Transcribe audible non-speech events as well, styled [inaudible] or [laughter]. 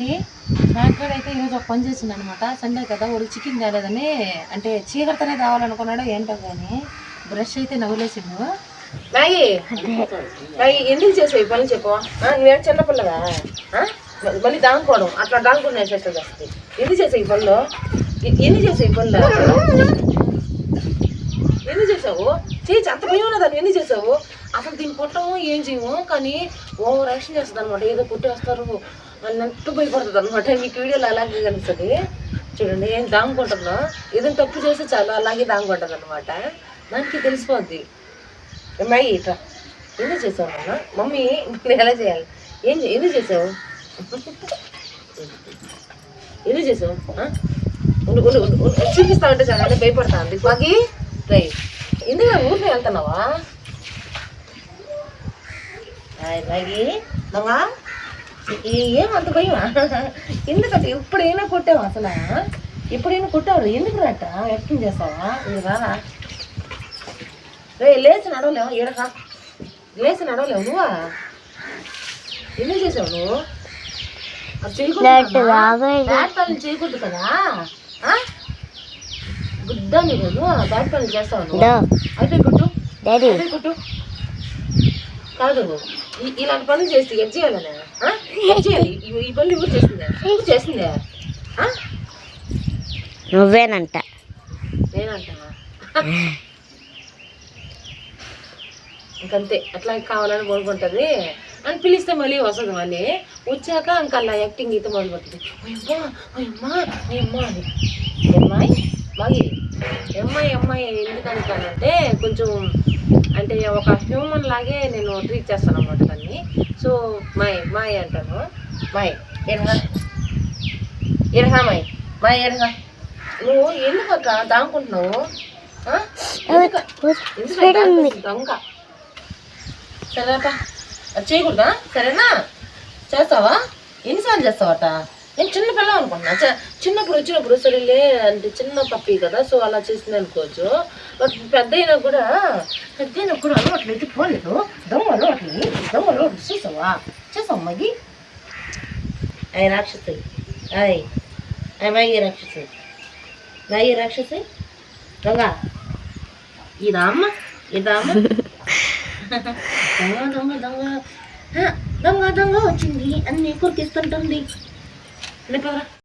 అండి నాకు అయితే ఈరోజు ఒక పని చేసింది అనమాట సండే కదా వాడు చికెన్ తేలేదని అంటే చీకటితోనే తేవాలనుకున్నాడు ఏంటో కానీ బ్రష్ అయితే నవ్వులేసిండు. మ్యాగీ మ్యాగీ ఎందుకు చేసావు ఈ పనులు చెప్పు. నువ్వేం చిన్నపిల్లగా మళ్ళీ దానుకోవడం అట్లా దానుకుని చేస్తుంది వస్తుంది ఎందుకు చేసావు ఈ పనులు? ఎందుకు ఎన్ని చేసావు ఈ పనులు? ఎందుకు చేసావు? చేసి అంత భయం ఉన్నదా? నువ్వు ఎన్ని చేసావు? అసలు దీన్ని పుట్టము ఏం చేయము కానీ ఓవర్ యాక్షన్ చేస్తుంది అనమాట ఏదో పుట్టేస్తారు అన్నట్టు భయపడుతుంది అనమాట మీకు వీడియోలో అలాగే కనిపిస్తుంది. చూడండి ఏం దాంగుకుంటుందో ఏదైనా తప్పు చేస్తే చాలు అలాగే దాంగుంటుంది అనమాట దానికి తెలిసిపోద్ది. అమ్మాయి ఇట్లా ఎందుకు చేసావు నాన్న? మమ్మీ నేను ఎలా చేయాలి? ఏం ఎందుకు చేసావు? ఎందుకు చేసావు? ఉండు ఉండు ఉండు చూపిస్తా ఉంటే చాలా భయపడతా ఉంది మాకి రై ఎందుకు ఊరిని వెళ్తున్నావా? రాగి మ్యాగీ నవ్వా ఏం అంత భయమా? ఎందుకంటే? ఎప్పుడైనా కొట్టావా అసలు? ఎప్పుడైనా కొట్టావు? ఎందుకు రాట యాక్టింగ్ చేస్తావా? ఇది రారా రే లేచి నడవలేవు ఏడక లేచి నడవలేవు నువ్వా? ఎందుకు చేసావు నువ్వు? బ్యాట్ పనులు చేయకూడదు కదా? ఆ? గుడ్డ నీకు నువ్వు? బ్యాట్ పనులు చేస్తావు అయితే గుట్టు అయితే గుట్టు కాదు. ఇలాంటి పనులు చేస్తే ఎడ్ చేయాలనే చేయాలి? ఈ- పనులు ఎవరు చేసిందే నువ్వు చేసిందే ఆ? నువ్వేనంట. నేనంటావా ఇంకంతే. అట్లా కావాలని కోరుకుంటుంది అని పిలిస్తే మళ్ళీ వస్తుంది మళ్ళీ. వచ్చాక ఇంకా అలా యాక్టింగ్ అయితే మొదలు పెడుతుంది అమ్మా అమ్మా అని. అమ్మాయి మాగి అమ్మాయి అమ్మాయి ఎందుకు అంటానంటే కొంచెం అంటే ఒక హ్యూమన్ లాగే నేను ట్రీట్ చేస్తాను అనమాట దాన్ని. సో మాయ్ మాయ్ అంటాను. మాయ్ ఎడగా ఎడగా మాయ్. మాయ్ నువ్వు ఎందుకు అక్క దాముకుంటున్నావు? దొంగ. అది చేయకూడదా? సరేనా? చేస్తావా? ఎన్నిసార్లు చేస్తావట? నేను చిన్న పిల్ల అనుకున్నా చిన్నప్పుడు వచ్చినప్పుడు సరేలే అంటే చిన్న పప్పి కదా సో అలా చేసింది అనుకోవచ్చు. బట్ పెద్ద అయినా కూడా పెద్ద అయినా కూడా అలవాట్లు అయితే పోలేదు. దొంగ అలవాట్లు దొంగ అలవాట్లు చేసావా? చేసావు మగి అయ్యి రాక్షసి. అయ్ అయ్యి మగి రాక్షసి. మగి రాక్షసి? దొంగ ఇదా అమ్మ? ఇదా అమ్మ? [laughs] దొంగ దొంగ దొంగ. దొంగ దొంగ వచ్చింది. అన్ని కొరికిస్తుంటుంది. 那个